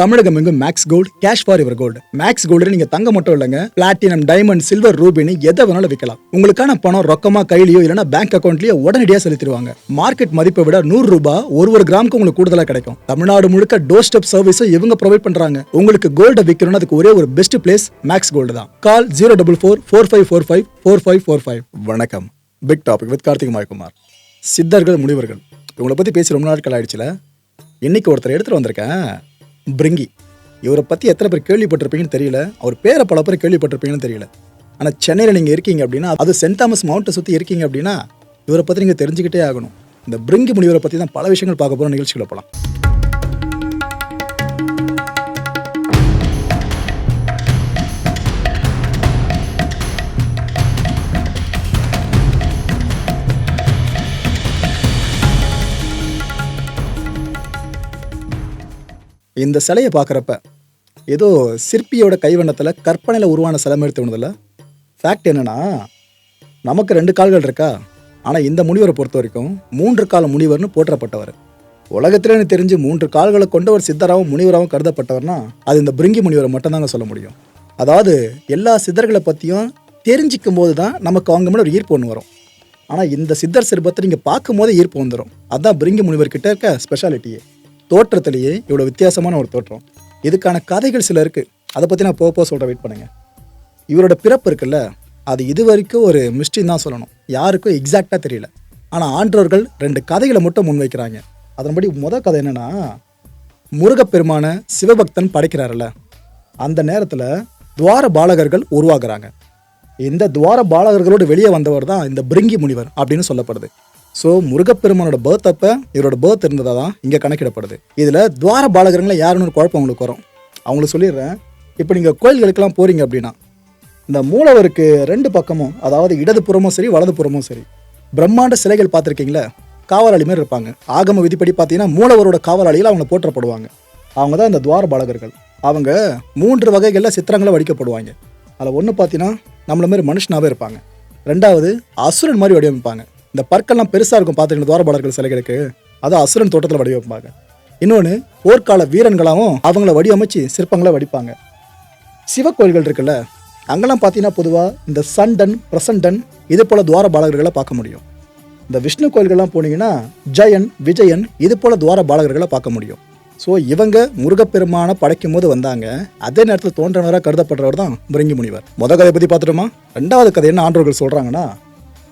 தமிழகம் எங்கும் Max Gold cash for your gold Max Gold நீங்க தங்க மட்டும் இல்லைங்க. பிளாட்டினம் டைமண்ட் சில்வர் ரூபினி எதை வேணாலும் விற்கலாம் உங்களுக்கான பணம் ரொக்கமா கையிலயோ இல்லைன்னா பேங்க் அக்கௌண்ட்லயோ உடனடியாக செலுத்திடுவாங்க. மார்க்கெட் மதிப்பை விட நூறு ரூபாய் ஒரு ஒரு கிராமுக்கு உங்களுக்கு கூடுதலா கிடைக்கும். தமிழ்நாடு முழுக்க டோர் ஸ்டெப் சர்வீஸும் இவங்க ப்ரொவைட் பண்றாங்க. உங்களுக்கு கோல்ட விற்கணும்னு அதுக்கு ஒரே ஒரு பெஸ்ட் பிளேஸ் மேக்ஸ் கோல்டு தான். Call zero double four four five four five four five four five வணக்கம். Big topic with Karthik Maikumar சித்தர்கள் முனிவர்கள். இவங்களை பத்தி பேசி ரொம்ப நாட்கள் ஆயிடுச்சுல? இன்னைக்கு ஒருத்தர் எடுத்துட்டு வந்திருக்கேன். பிரிங்கி. இவரை பற்றி எத்தனை பேர் கேள்விப்பட்டிருப்பீங்கன்னு தெரியல. அவர் பேரை பல பேர் கேள்விப்பட்டிருப்பீங்கன்னு தெரியல. ஆனால் சென்னையில் நீங்கள் இருக்கீங்க அப்படின்னா அது சென்ட் தாமஸ் மவுண்ட்டை சுற்றி இருக்கீங்க அப்படின்னா இவரை பற்றி நீங்கள் தெரிஞ்சுக்கிட்டே ஆகணும். இந்த பிரிங்கி முனிவரை பற்றி தான் பல விஷயங்கள் பார்க்க போகிற நிகழ்ச்சிகளை போகலாம் இந்த சிலையை பார்க்குறப்ப ஏதோ சிற்பியோட கைவண்ணத்தில் கற்பனையில் உருவான சிலை மாதிரி தோணுதில்ல? ஃபேக்ட் என்னன்னா நமக்கு ரெண்டு கால்கள் இருக்கா? ஆனால் இந்த முனிவரை பொறுத்த வரைக்கும் மூன்று கால முனிவர்னு போற்றப்பட்டவர். உலகத்திலேன்னு தெரிஞ்சு மூன்று கால்களை கொண்ட ஒரு சித்தராகவும் முனிவராகவும் கருதப்பட்டவர்னா அது இந்த பிரிங்கி முனிவரை மட்டும்தாங்க சொல்ல முடியும். அதாவது எல்லா சித்தர்களை பற்றியும் தெரிஞ்சிக்கும் போது தான் நமக்கு அவங்க மேலே ஒரு ஈர்ப்பு ஒன்று வரும். ஆனால் இந்த சித்தர் சிற்பத்தை நீங்கள் பார்க்கும் போதே ஈர்ப்பு வந்துடும் அதான் பிரிங்கி முனிவர்கிட்ட இருக்க ஸ்பெஷாலிட்டியே தோற்றத்திலேயே இவ்வளோ வித்தியாசமான ஒரு தோற்றம். இதுக்கான கதைகள் சில இருக்குது அதை பற்றி நான் போக போக சொல்கிறேன் வெயிட் பண்ணுங்கள் இவரோட பிறப்பு இருக்குல்ல அது இது வரைக்கும் ஒரு மிஸ்ட்ரின்னு தான் சொல்லணும். யாருக்கும் எக்ஸாக்டாக தெரியல. ஆனால் ஆன்றோர்கள் ரெண்டு கதைகளை மட்டும் முன்வைக்கிறாங்க. அதன்படி முத கதை என்னென்னா முருகப்பெருமான சிவபக்தன் படைக்கிறாருல்ல. அந்த நேரத்தில் துவார பாலகர்கள் உருவாகிறாங்க. இந்த துவார பாலகர்களோடு வெளியே வந்தவர் தான் இந்த பிரிங்கி முனிவர் அப்படின்னு சொல்லப்படுது. ஸோ முருகப்பெருமானோட பர்த் அப்போ இவரோட பர்த் இருந்ததா தான் இங்கே கணக்கிடப்படுது. இதில் துவார பாலகர்களை யாருன்னு ஒரு குழப்பம் உங்களுக்கு வரும். அவங்களுக்கு சொல்லிடுறேன். இப்போ நீங்கள் கோயில்களுக்கெல்லாம் போகிறீங்க அப்படின்னா இந்த மூலவருக்கு ரெண்டு பக்கமும் அதாவது இடதுபுறமும் சரி வலதுபுறமும் சரி பிரம்மாண்ட சிலைகள் பார்த்துருக்கீங்களா காவலாளி மாதிரி இருப்பாங்க. ஆகம விதிப்படி பார்த்தீங்கன்னா மூலவரோட காவலாளியில் அவங்க போற்றப்படுவாங்க. அவங்க தான் இந்த துவார பாலகர்கள். அவங்க மூன்று வகைகளில் சித்திரங்களை வடிக்கப்படுவாங்க. அதில் ஒன்று பார்த்தீங்கன்னா நம்மள மாதிரி மனுஷனாகவே இருப்பாங்க. ரெண்டாவது அசுரன் மாதிரி வடிவமைப்பாங்க. இந்த பற்கள்லாம் பெருசாக இருக்கும் பார்த்துருக்கீங்க துவாரபாலர்கள் சிலைகளுக்கு. அது அசுரன் தோட்டத்தில் வடிவமைப்பாங்க. இன்னொன்று போர்க்கால வீரன்களாகவும் அவங்கள வடிவமைச்சு சிற்பங்களை வடிப்பாங்க. சிவக்கோயில்கள் இருக்குல்ல அங்கெல்லாம் பார்த்தீங்கன்னா பொதுவாக இந்த சண்டன் பிரசண்டன் இது போல துவார பாலகர்களை பார்க்க முடியும். இந்த விஷ்ணு கோயில்கள்லாம் போனீங்கன்னா ஜெயன் விஜயன் இது போல துவார பாலகர்களை பார்க்க முடியும். ஸோ இவங்க முருகப்பெருமானை படைக்கும் போது வந்தாங்க. அதே நேரத்தில் தோன்றவராக கருதப்படுறவர் தான் முருங்கி முனிவர் முத கதையை பற்றி பார்த்துட்டோமா? ரெண்டாவது கதை என்ன ஆண்டவர்கள் சொல்கிறாங்கன்னா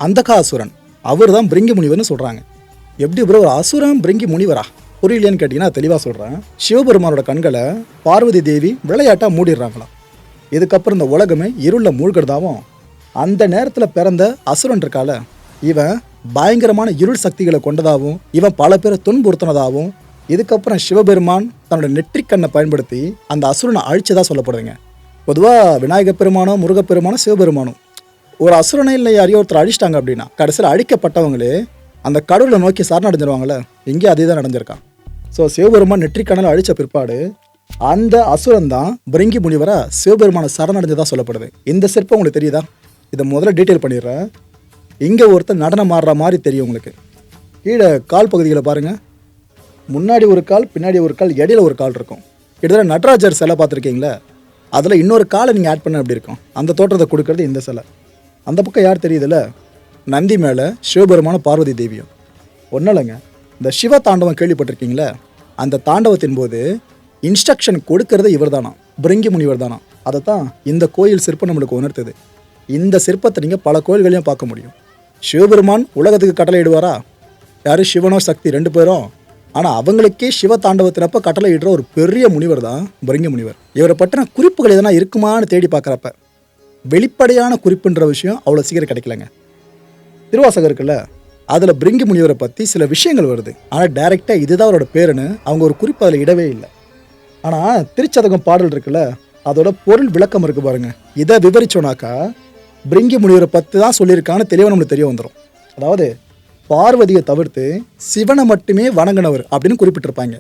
அந்தகாசுரன். அவர் தான் பிரிங்கி முனிவர்னு சொல்கிறாங்க எப்படி ப்ரோ ஒரு அசுரம் பிரிங்கி முனிவரா? புரியலையான்னு கேட்டிங்கன்னா தெளிவாக சொல்கிறேன் சிவபெருமானோட கண்களை பார்வதி தேவி விளையாட்டாக மூடிடுறாங்களாம். இதுக்கப்புறம் இந்த உலகமே இருளில் மூழ்கிறதாவும் அந்த நேரத்தில் பிறந்த அசுரன் இருக்கால இவன் பயங்கரமான இருள் சக்திகளை கொண்டதாகவும் இவன் பல பேரை துன்புறுத்தினதாகவும் இதுக்கப்புறம் சிவபெருமான் தன்னோட நெற்றிக்கண்ணை பயன்படுத்தி அந்த அசுரனை அழிச்சதாக சொல்லப்படுதுங்க. பொதுவாக விநாயகப் பெருமானோ முருகப்பெருமானோ சிவபெருமானும் ஒரு அசுரனை இல்லை யாரையோ ஒருத்தர் அழிச்சிட்டாங்க அப்படின்னா கடைசியில் அழிக்கப்பட்டவங்களே அந்த கடவுளை நோக்கி சரணடைஞ்சிருவாங்களே இங்கே அதே தான் நடந்திருக்கான். ஸோ சிவபெருமான் நெற்றிக்கணலை அழித்த பிற்பாடு அந்த அசுரன் தான் பிரிங்கி முனிவரை சிவபெருமானை சரணடைஞ்சதாக சொல்லப்படுது. இந்த சிற்பம் உங்களுக்கு தெரியுதா? இதை முதல்ல டீட்டெயில் பண்ணிடுறேன். இங்கே ஒருத்தர் நடனம் ஆடுற மாதிரி தெரியும் உங்களுக்கு. கீழே கால் பகுதிகளை பாருங்கள் முன்னாடி ஒரு கால் பின்னாடி ஒரு கால் இடையில ஒரு கால் இருக்கும். கிட்டத்தட்ட நடராஜர் சிலை பார்த்துருக்கீங்களா? அதில் இன்னொரு காலை நீங்கள் ஆட் பண்ண எப்படி இருக்கும். அந்த தோற்றத்தை கொடுக்கறது இந்த சிலை. அந்த பக்கம் யார் தெரியுதுல்ல நந்தி மேலே சிவபெருமான பார்வதி தேவியும். ஒன்றும் இல்லைங்க இந்த சிவ தாண்டவம் கேள்விப்பட்டிருக்கீங்களே? அந்த தாண்டவத்தின் போது இன்ஸ்ட்ரக்ஷன் கொடுக்கறது இவர் தானா பிரிங்கி முனிவர் தானா அதை தான் இந்த கோயில் சிற்பம் நம்மளுக்கு உணர்த்துது. இந்த சிற்பத்தை நீங்கள் பல கோயில்களையும் பார்க்க முடியும். சிவபெருமான் உலகத்துக்கு கட்டளை இடுவாரா? யாரும் சிவனோ சக்தி ரெண்டு பேரும் ஆனால் அவங்களுக்கே சிவ தாண்டவத்தினப்ப கட்டளை இடுற ஒரு பெரிய முனிவர் தான் பிரங்கி முனிவர். இவரை பற்றின குறிப்புகள் எதனா இருக்குமான்னு தேடி பார்க்குறப்ப வெளிப்படையான குறிப்புன்ற விஷயம் அவ்வளோ சீக்கிரம் கிடைக்கலங்க. திருவாசகம் இருக்குல்ல அதில் பிரிங்கி முனிவரை பற்றி சில விஷயங்கள் வருது. ஆனால் டைரெக்டாக இதுதான் அவரோட பேருன்னு அவங்க ஒரு குறிப்பு அதில் இடவே இல்லை. ஆனால் திருச்சதகம் பாடல் இருக்குல்ல அதோட பொருள் விளக்கம் இருக்கு பாருங்க. இதை விவரிச்சோனாக்கா பிரிங்கி முனிவரை பற்றி தான் சொல்லியிருக்கான்னு தெளிவாக நம்மளுக்கு தெரிய வந்துடும் அதாவது பார்வதியை தவிர்த்து சிவனை மட்டுமே வணங்கினவர் அப்படின்னு குறிப்பிட்டிருப்பாங்க.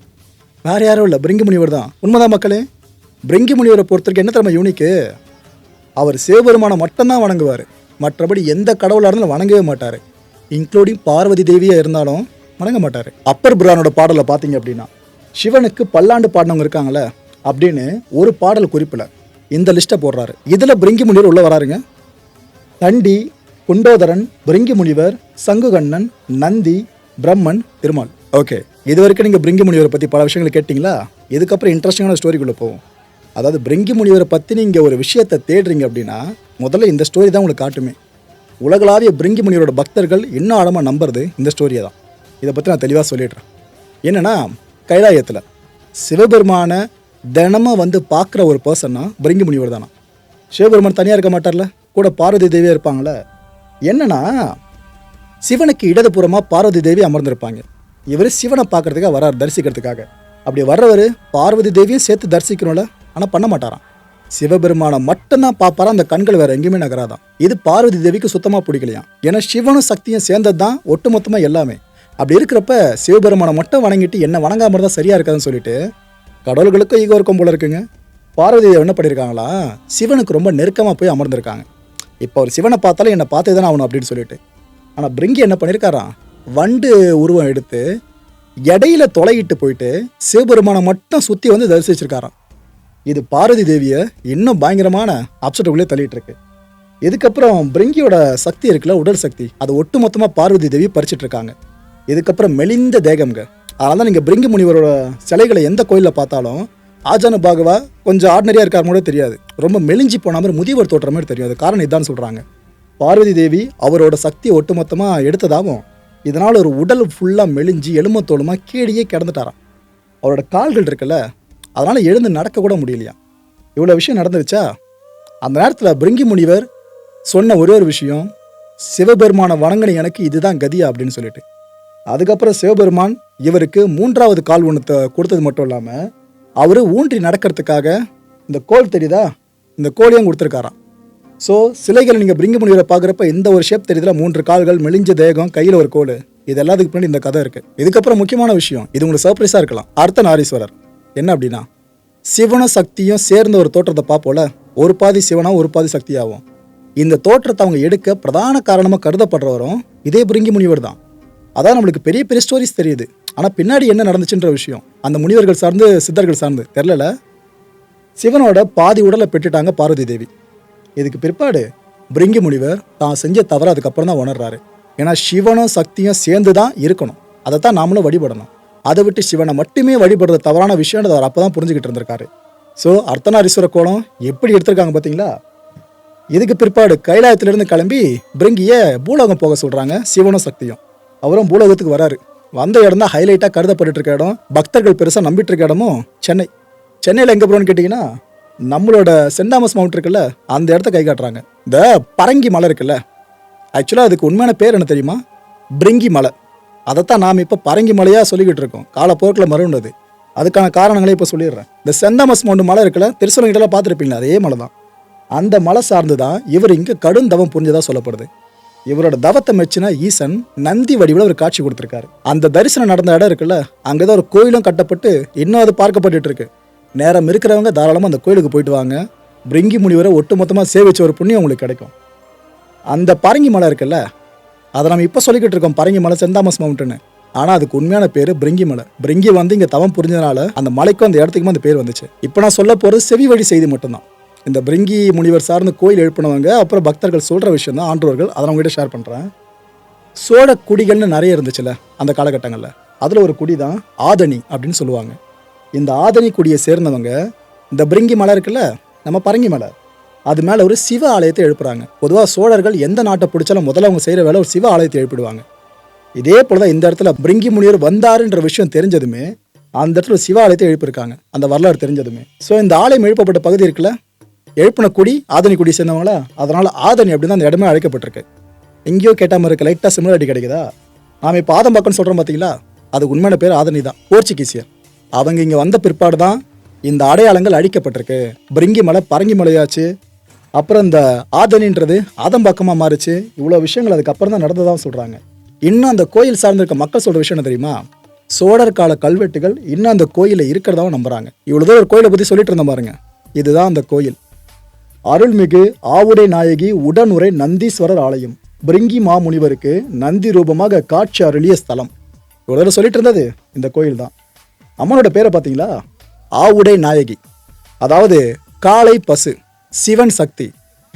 வேற யாரும் இல்லை பிரிங்கி முனிவர் தான். உண்மைதான் மக்களே. பிரிங்கி முனிவரை பொறுத்தவரைக்கும் என்ன திறமை யூனிக்கு அவர் சிவபெருமானை மட்டும்தான் வணங்குவார். மற்றபடி எந்த கடவுளாக இருந்தாலும் வணங்கவே மாட்டார். இன்க்ளூடிங் பார்வதி தேவியாக இருந்தாலும் வணங்க மாட்டார். அப்பர் புரானோட பாடலை பார்த்தீங்க அப்படின்னா சிவனுக்கு பல்லாண்டு பாடினவங்க இருக்காங்களே அப்படின்னு ஒரு பாடல் குறிப்பில் இந்த லிஸ்ட்டை போடுறாரு. இதில் பிரிங்கி முனிவர் உள்ளே வராருங்க. தண்டி குண்டோதரன் பிரிங்கி முனிவர் சங்குகண்ணன் நந்தி பிரம்மன் திருமால். ஓகே இது வரைக்கும் நீங்கள் பிரிங்கி முனிவரை பற்றி பல விஷயங்கள் கேட்டிங்களா? இதுக்கப்புறம் இன்ட்ரெஸ்டிங்கான ஸ்டோரிக்குள்ளே போவோம். அதாவது பிரிங்கி முனிவரை பற்றி நீங்கள் ஒரு விஷயத்தை தேடுறீங்க அப்படின்னா முதல்ல இந்த ஸ்டோரி தான் உங்களுக்கு காட்டுமே. உலகளாவிய பிரிங்கி முனிவரோட பக்தர்கள் இன்னும் ஆழமாக நம்புறது இந்த ஸ்டோரியை தான். இதை பற்றி நான் தெளிவாக சொல்லிடுறேன். என்னென்னா கைலாயத்தில் சிவபெருமானை தினமும் வந்து பார்க்குற ஒரு பர்சன்னா பிரிங்கி முனிவர் தானா? சிவபெருமான் தனியாக இருக்க மாட்டார்ல? கூட பார்வதி தேவியாக இருப்பாங்கள என்னென்னா சிவனுக்கு இடதுபுறமாக பார்வதி தேவி அமர்ந்திருப்பாங்க. இவர் சிவனை பார்க்கறதுக்காக வரார் தரிசிக்கிறதுக்காக. அப்படி வர்றவர் பார்வதி தேவியும் சேர்த்து தரிசிக்கணும்ல? ஆனால் பண்ண மாட்டாராம். சிவபெருமானை மட்டும்தான் பார்ப்பாரா? அந்த கண்கள் வேற எங்கேயுமே நகராதான் இது பார்வதி தேவிக்கு சுத்தமாக பிடிக்கலையாம். ஏன்னா சிவனும் சக்தியும் சேர்ந்தது தான் ஒட்டுமொத்தமாக எல்லாமே. அப்படி இருக்கிறப்ப சிவபெருமானை மட்டும் வணங்கிட்டு என்ன வணங்காம இருந்தால் சரியா இருக்காதுன்னு சொல்லிட்டு கடவுள்களுக்கும் ஈகோ இருக்கும் போல இருக்குங்க. பார்வதி தேவி என்ன பண்ணியிருக்காங்களா சிவனுக்கு ரொம்ப நெருக்கமாக போய் அமர்ந்திருக்காங்க. இப்போ அவர் சிவனை பார்த்தாலும் என்னை பார்த்தே தானே ஆகணும் அப்படின்னு சொல்லிட்டு. ஆனால் பிரிங்கி என்ன பண்ணியிருக்காராம் வண்டு உருவம் எடுத்து இடையில தொலையிட்டு போயிட்டு சிவபெருமானை மட்டும் சுற்றி வந்து தரிசிச்சிருக்காராம். இது பார்வதி தேவியை இன்னும் பயங்கரமான அப்செட்டுக்குள்ளே தள்ளிட்டு இருக்கு இதுக்கப்புறம் பிரிங்கியோட சக்தி இருக்குல்ல உடல் சக்தி அது ஒட்டுமொத்தமாக பார்வதி தேவி பறிச்சிட்டு இருக்காங்க இதுக்கப்புறம் மெலிந்த தேகம்ங்க. அதனால தான் நீங்கள் பிரிங்கி முனிவரோட சிலைகளை எந்த கோயிலில் பார்த்தாலும் ஆஜானு பாகவா கொஞ்சம் ஆர்டினரியாக இருக்கார் கூட தெரியாது. ரொம்ப மெலிஞ்சி போன மாதிரி முதியவர் தோற்ற மாதிரி தெரியும். அது காரணம் இதான் சொல்கிறாங்க பார்வதி தேவி அவரோட சக்தியை ஒட்டுமொத்தமாக எடுத்ததாகவும் இதனால் ஒரு உடல் ஃபுல்லாக மெலிஞ்சி எலும்பத்தோலுமா கீழேயே கிடந்துட்டாராம். அவரோட கால்கள் இருக்குல்ல அதனால் எழுந்து நடக்கக்கூட முடியலையா? இவ்வளோ விஷயம் நடந்துருச்சா? அந்த நேரத்தில் பிரிங்கி முனிவர் சொன்ன ஒரே ஒரு விஷயம் சிவபெருமானை வணங்கின எனக்கு இதுதான் கதியா அப்படின்னு சொல்லிட்டு. அதுக்கப்புறம் சிவபெருமான் இவருக்கு மூன்றாவது கால் ஒன்றத்தை கொடுத்தது மட்டும் இல்லாமல் அவர் ஊன்றி நடக்கிறதுக்காக இந்த கோல் தெரியுதா? இந்த கோழியும் கொடுத்துருக்காராம். ஸோ சிலைகள் நீங்கள் பிரிங்கி முனிவரை பார்க்குறப்ப இந்த ஒரு ஷேப் தெரியுதுல மூன்று கால்கள் மெலிஞ்ச தேகம் கையில் ஒரு கோல் இது எல்லாத்துக்கு பின்னாடி இந்த கதை இருக்குது இதுக்கப்புறம் முக்கியமான விஷயம் இது உங்களுக்கு சர்ப்ரைஸாக இருக்கலாம். அர்த்த நாரீஸ்வரர். என்ன அப்படின்னா சிவனும் சக்தியும் சேர்ந்த ஒரு தோற்றத்தை பார்ப்போல ஒரு பாதி சிவனா ஒரு பாதி சக்தியாகும் இந்த தோற்றத்தை அவங்க எடுக்க பிரதான காரணமாக கருதப்படுறவரும் இதே பிரிங்கி முனிவர் தான். அதான் நம்மளுக்கு பெரிய பெரிய ஸ்டோரிஸ் தெரியுது. ஆனால் பின்னாடி என்ன நடந்துச்சுன்ற விஷயம் அந்த முனிவர்கள் சார்ந்து சித்தர்கள் சார்ந்து தெரிலல சிவனோட பாதி உடலை பெற்றுட்டாங்க பார்வதி தேவி. இதுக்கு பிற்பாடு பிரிங்கி முனிவர் தான் செஞ்ச தவறு அதுக்கப்புறம் தான் உணர்றாரு. ஏன்னா சிவனும் சக்தியும் சேர்ந்து தான் இருக்கணும். அதை தான் நாமளும் வழிபடணும். அதை விட்டு சிவனை மட்டுமே வழிபடுறது தவறான விஷயம்னு அவர் அப்போ தான் புரிஞ்சுக்கிட்டு இருந்திருக்காரு. ஸோ அர்த்தநாரீஸ்வர கோலம் எப்படி எடுத்திருக்காங்க பார்த்தீங்களா? இதுக்கு பிற்பாடு கைலாயத்திலிருந்து கிளம்பி பிரிங்கிய பூலோகம் போக சொல்கிறாங்க சிவனும் சக்தியும். அவரும் பூலோகத்துக்கு வராரு. வந்த இடம் தான் ஹைலைட்டாக கருதப்பட்டு இருக்க இடம். பக்தர்கள் பெருசாக நம்பிட்டு இருக்க இடமும் சென்னை. சென்னையில் எங்கே போகிறோன்னு கேட்டிங்கன்னா நம்மளோட சென்ட் தாமஸ் மவுண்ட் இருக்குல்ல அந்த இடத்த கை காட்டுறாங்க. இந்த பரங்கி மலை இருக்குல்ல ஆக்சுவலாக அதுக்கு உண்மையான பேர் என்ன தெரியுமா? பிரிங்கி மலை. அதைத்தான் நாம் இப்போ பரங்கி மலையாக சொல்லிக்கிட்டு இருக்கோம். காலப்போக்கில் மறுண்டது. அதுக்கான காரணங்களே இப்போ சொல்லிடுறேன். இந்த செந்தமஸ் தாமஸ் மலை இருக்குல்ல திருச்சலங்கிட்டலாம் பார்த்துருப்பீங்களா? அதே மலை தான் அந்த மலை சார்ந்து தான் இவர் இங்கே கடும் தவம் புரிஞ்சதாக சொல்லப்படுது. இவரோட தவத்தை மெச்சின ஈசன் நந்தி வடிவில் ஒரு காட்சி கொடுத்துருக்காரு. அந்த தரிசனம் நடந்த இடம் இருக்குல்ல அங்கே தான் ஒரு கோயிலும் கட்டப்பட்டு இன்னும் அது பார்க்கப்பட்டு இருக்கு. நேரம் இருக்கிறவங்க தாராளமாக அந்த கோயிலுக்கு போயிட்டு வாங்க. பிரிங்கி முனிவரை ஒட்டுமொத்தமாக சேவிச்ச ஒரு புண்ணியம் உங்களுக்கு கிடைக்கும். அந்த பரங்கி மலை இருக்குல்ல அதை நம்ம இப்போ சொல்லிக்கிட்டு இருக்கோம். பரங்கி மலை செந்தாமஸ் மவுண்டன். ஆனால் அதுக்கு உண்மையான பேர் பிரிங்கி மலை. பிரிங்கி வந்து இங்கே தவம் புரிஞ்சதுனால அந்த மலைக்கும் அந்த இடத்துக்குமே அந்த பேர் வந்துச்சு. இப்போ நான் சொல்ல போகிறது செவி வழி செய்தி மட்டும்தான். இந்த பிரிங்கி முனிவர் சார்ந்த கோயில் எழுப்பினவங்க அப்புறம் பக்தர்கள் சொல்கிற விஷயம் தான் ஆண்டவர்கள். அதை அவங்ககிட்ட ஷேர் பண்ணுறேன் சோழ குடிகள்னு நிறைய இருந்துச்சுல்ல அந்த காலகட்டங்களில். அதில் ஒரு குடி தான் ஆதனி அப்படின்னு சொல்லுவாங்க. இந்த ஆதனி குடியை சேர்ந்தவங்க இந்த பிரிங்கி மலை இருக்குல்ல நம்ம பரங்கி மலை. அது மேலே ஒரு சிவ ஆலயத்தை எழுப்புறாங்க. பொதுவாக சோழர்கள் எந்த நாட்டை பிடிச்சாலும் முதல்ல அவங்க செய்கிற வேலை ஒரு சிவ ஆலயத்தை எழுப்பிடுவாங்க. இதே போல தான் இந்த இடத்துல பிரிங்கி முனிவர் வந்தாருன்ற விஷயம் தெரிஞ்சதுமே அந்த இடத்துல சிவ ஆலயத்தை எழுப்பியிருக்காங்க. அந்த வரலாறு தெரிஞ்சதுமே. ஸோ இந்த ஆலயம் எழுப்பப்பட்ட பகுதி இருக்குல்ல? எழுப்பின குடி ஆதனி குடி சேர்ந்தவங்களா? அதனால ஆதனி அப்படின்னு அந்த இடமே அழைக்கப்பட்டிருக்கு. எங்கேயோ கேட்டாமல் இருக்க லைட்டாக சிமிலாரிட்டி கிடைக்குதா? நாம இப்போ ஆதம்பாக்கம்னு சொல்கிறோம் பார்த்தீங்களா அது உண்மையான பேர் ஆதனி தான். போர்ச்சுகீசியர். அவங்க இங்கே வந்த பிற்பாடு தான் இந்த அடையாளங்கள் அழிக்கப்பட்டிருக்கு. பிரிங்கி மலை பரங்கி மலையாச்சு. அப்புறம் இந்த ஆதனின்றது ஆதம்பாக்கமாக மாறிச்சு. இவ்வளோ விஷயங்கள் அதுக்கப்புறம் தான் நடந்ததாக சொல்கிறாங்க இன்னும் அந்த கோயில் சார்ந்திருக்க மக்கள் சொல்கிற விஷயம் என்ன தெரியுமா? சோழர் கால கல்வெட்டுகள் இன்னும் அந்த கோயிலில் இருக்கிறதாவும் நம்புறாங்க. இவ்வளோ ஒரு கோயிலை பற்றி சொல்லிட்டு இருந்த பாருங்க. இதுதான் அந்த கோயில். அருள்மிகு ஆவுடை நாயகி உடனுரை நந்தீஸ்வரர் ஆலயம். பிரிங்கி மாமுனிவருக்கு நந்தி ரூபமாக காட்சி அருளிய ஸ்தலம். இவ்வளோ தூரம் சொல்லிட்டு இருந்தது இந்த கோயில் தான். அம்மனோட பேரை பார்த்தீங்களா? ஆவுடை நாயகி. அதாவது காளை பசு. சிவன் சக்தி.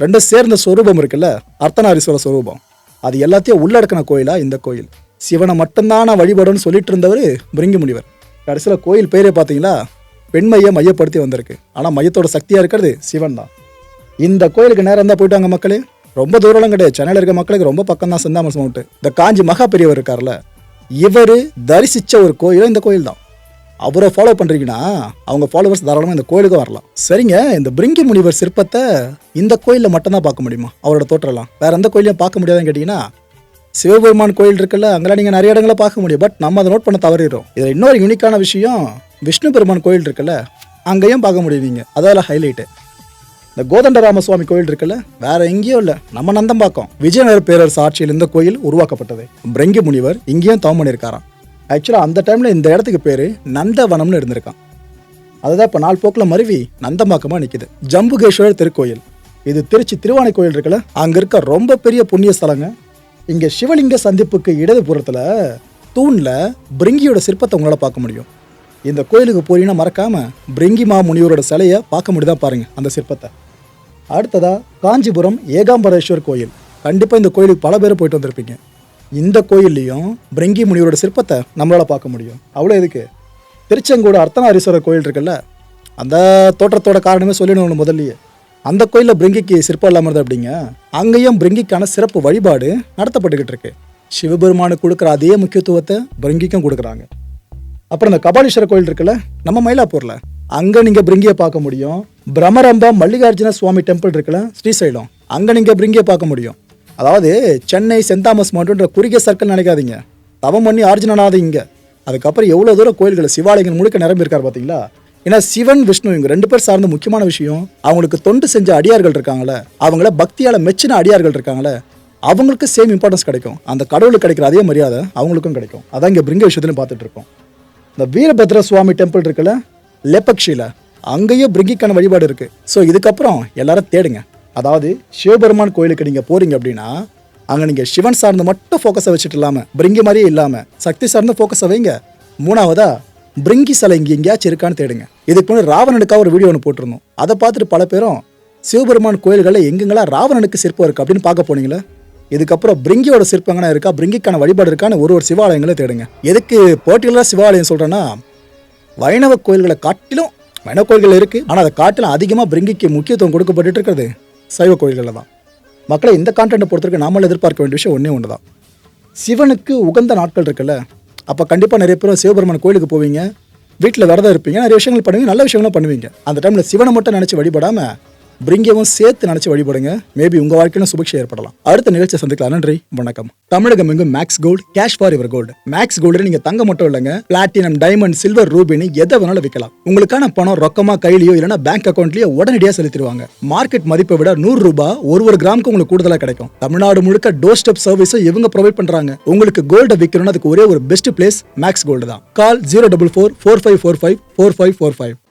ரெண்டும் சேர்ந்த சொரூபம் இருக்குல்ல? அர்த்தநாரீஸ்வர சொரூபம். அது எல்லாத்தையும் உள்ளடக்கின கோயிலா இந்த கோயில்? சிவனை மட்டும்தான் நான் வழிபடணும்னு சொல்லிட்டு இருந்தவர் பிரிங்கி முனிவர் கடைசியில் கோயில் பேரே பார்த்தீங்களா? பெண்மையை மையப்படுத்தி வந்திருக்கு. ஆனால் மையத்தோட சக்தியாக இருக்கிறது சிவன் தான். இந்த கோயிலுக்கு நேரம் தான் போயிட்டாங்க மக்களே. ரொம்ப தூரம்லாம் கிடையாது. சென்னையில் இருக்க மக்களுக்கு ரொம்ப பக்கம் தான் செந்தாமஸ் மவுண்ட் இந்த காஞ்சி மகா பெரியவர் இருக்கார்ல. இவர் தரிசித்த ஒரு கோயிலும் இந்த கோயில் தான் அவரை ஃபாலோ பண்ணுறீங்கன்னா அவங்க ஃபாலோவர்ஸ் தாராளமாக இந்த கோயிலுக்கு வரலாம். சரிங்க இந்த பிரிங்கி முனிவர் சிற்பத்தை இந்த கோயிலில் மட்டும்தான் பார்க்க முடியுமா? அவரோட தோற்றலாம் வேற எந்த கோயிலையும் பார்க்க முடியாதுன்னு கேட்டிங்கன்னா சிவபெருமான் கோயில் இருக்குல்ல அங்கெல்லாம் நீங்கள் நிறைய இடங்களை பார்க்க முடியும். பட் நம்ம அதை நோட் பண்ண தவறிடுறோம். இதில் இன்னொரு யூனிக்கான விஷயம் விஷ்ணு பெருமான் கோயில் இருக்குல்ல அங்கேயும் பார்க்க முடியுவீங்க அதெல்லாம் ஹைலைட்டு இந்த கோதண்டராம சுவாமி கோயில் இருக்குல்ல வேற எங்கேயும் இல்லை. நம்ம நந்தம்பாக்கம். விஜயநகர பேரரசு ஆட்சியில் இந்த கோயில் உருவாக்கப்பட்டது. பிரங்கி முனிவர் இங்கேயும் தவம் பண்ணியிருக்காராம். ஆக்சுவலாக அந்த டைமில் இந்த இடத்துக்கு பேர் நந்தவனம்னு இருந்திருக்கான். அதுதான் இப்போ நாள் போக்கில் மருவி நந்தம்பாக்கமாக நிற்கிது ஜம்புகேஸ்வரர் திருக்கோயில். இது திருச்சி திருவானை கோயில் இருக்குல்ல அங்கே இருக்க ரொம்ப பெரிய புண்ணிய ஸ்தலங்க. இங்கே சிவலிங்க சந்திப்புக்கு இடதுபுறத்தில் தூணில் பிரிங்கியோட சிற்பத்தை உங்களால் பார்க்க முடியும். இந்த கோயிலுக்கு போறீங்கன்னா மறக்காமல் பிரிங்கி மா முனிவரோட சிலையை பார்க்க முடியுதா பாருங்கள் அந்த சிற்பத்தை. அடுத்ததாக காஞ்சிபுரம் ஏகாம்பரேஸ்வர் கோயில். கண்டிப்பாக இந்த கோயிலுக்கு பல பேர் போயிட்டு வந்திருப்பீங்க. இந்த கோயில்லையும் பிரிங்கி முனிவரோட சிற்பத்தை நம்மளால் பார்க்க முடியும். அவ்வளோ எதுக்கு? திருச்செங்கோடு அர்த்தநாரீஸ்வரர் கோயில் இருக்குல்ல அந்த தோற்றத்தோட காரணமே சொல்லிடணும் முதல்லையே. அந்த கோயிலில் பிரிங்கிக்கு சிற்பம் இல்லாமல் இருந்தது அப்படிங்க? அங்கேயும் பிரிங்கிக்கான சிறப்பு வழிபாடு நடத்தப்பட்டுக்கிட்டு இருக்கு. சிவபெருமானுக்கு கொடுக்குற அதே முக்கியத்துவத்தை பிரிங்கிக்கும் கொடுக்குறாங்க. அப்புறம் இந்த கபாலீஸ்வரர் கோயில் இருக்குல்ல நம்ம மயிலாப்பூரில் அங்கே நீங்கள் பிரிங்கியை பார்க்க முடியும். பிரமரம்பா மல்லிகார்ஜுன சுவாமி டெம்பிள் இருக்குல்ல ஸ்ரீசைலம் அங்கே நீங்கள் பிரிங்கியை பார்க்க முடியும். அதாவது சென்னை சென்ட் தாமஸ் மவுண்ட்ன்ற குறுகிய சர்க்கிள் நினைக்காதீங்க. தவம் பண்ணி ஆர்ஜினாது இங்கே. அதுக்கப்புறம் எவ்வளோ தூரம் கோயில்கள் சிவாலயங்கள் முழுக்க நிரம்பியிருக்காரு பார்த்தீங்களா ஏன்னா சிவன் விஷ்ணு இவங்க ரெண்டு பேர் சார்ந்த முக்கியமான விஷயம் அவங்களுக்கு தொண்டு செஞ்ச அடியார்கள் இருக்காங்களே அவங்கள பக்தியால் மெச்சின அடியார்கள் இருக்காங்களே அவங்களுக்கு சேம் இம்பார்ட்டன்ஸ் கிடைக்கும். அந்த கடவுளுக்கு கிடைக்கிற அதே மரியாதை அவங்களுக்கும் கிடைக்கும். அதான் இங்கே பிரிங்க விஷயத்துலையும் பார்த்துட்டு இருக்கோம். இந்த வீரபத்ர சுவாமி டெம்பிள் இருக்குல்ல லெப்பக்ஷியில் அங்கேயும் பிரிங்கிக்கான வழிபாடு இருக்குது ஸோ இதுக்கப்புறம் எல்லாரும் தேடுங்க. அதாவது சிவபெருமான் கோயிலுக்கு நீங்கள் போகிறீங்க அப்படின்னா அங்கே நீங்கள் சிவன் சார்ந்து மட்டும் ஃபோக்கஸை வச்சுட்டு இல்லாமல் பிரிங்கி மாதிரியே இல்லாமல் சக்தி சார்ந்த ஃபோக்கஸை வைங்க. மூணாவதா பிரிங்கி சிலை இங்கே எங்கேயாச்சும் இருக்கான்னு தேடுங்க. இதுக்கு முன்னாடி ராவணனுக்காக ஒரு வீடியோ ஒன்று போட்டிருந்தோம். அதை பார்த்துட்டு பல பேரும் சிவபெருமான் கோயில்களில் எங்கெங்கெல்லாம் ராவணனுக்கு சிற்பம் இருக்குது அப்படின்னு பார்க்க போனீங்களே? இதுக்கப்புறம் பிரிங்கியோட சிற்பங்கனா இருக்கா? பிரிங்கிக்கான வழிபாடு இருக்கான்னு ஒரு ஒரு சிவாலயங்களை தேடுங்க. எதுக்கு பர்டிகுலராக சிவாலயம் சொல்கிறேன்னா வைணவ கோயில்களை காட்டிலும் வைணவ கோயில்கள் இருக்குது ஆனால் அதை காட்டிலும் அதிகமாக பிரிங்கிக்கு முக்கியத்துவம் கொடுக்கப்பட்டு இருக்கிறது. சைவ கோயில்களில் தான். மக்களை இந்த கான்டென்ட்டை பொறுத்தவரைக்கும் நாமளும் எதிர்பார்க்க வேண்டிய விஷயம் ஒன்றே ஒன்று தான் சிவனுக்கு உகந்த நாட்கள் இருக்குல்ல அப்போ கண்டிப்பாக நிறைய பேர் சிவபெருமான் கோயிலுக்கு போவீங்க வீட்டில் விரதம் இருப்பீங்க நிறைய விஷயங்கள் பண்ணுவீங்க நல்ல விஷயங்களும் பண்ணுவீங்க. அந்த டைமில் சிவனை மட்டும் நினச்சி வழிபடாமல் பிரிங்கவும் சேர்த்து நினச்சி வழிபடுங்க. மேபி உங்கள் வாழ்க்கையில் சுபிக்ஷை ஏற்படலாம். அடுத்த நிகழ்ச்சியை சந்திக்கலாம். நன்றி வணக்கம். தமிழகம் எங்கும் Max Gold cash for your gold Max Gold நீங்கள் தங்க மட்டும் இல்லைங்க. பிளாட்டினம் டைமண்ட் சில்வர் ரூபினி எதை வேணாலும் விற்கலாம். உங்களுக்கான பணம் ரொக்கமா கையிலயோ இல்லைனா பேங்க் அக்கௌண்ட்லயோ உடனடியாக செலுத்திடுவாங்க. மார்க்கெட் மதிப்பை விட நூறு ரூபாய் ஒரு ஒரு கிராமுக்கு உங்களுக்கு கூடுதலாக கிடைக்கும். தமிழ்நாடு முழுக்க டோர் ஸ்டெப் சர்வீஸும் இவங்க ப்ரொவைட் பண்றாங்க. உங்களுக்கு கோல்டை விற்கணும்னு அதுக்கு ஒரே ஒரு பெஸ்ட் பிளேஸ் மேக்ஸ் கோல்டு தான். Call zero double four four five four five four five four five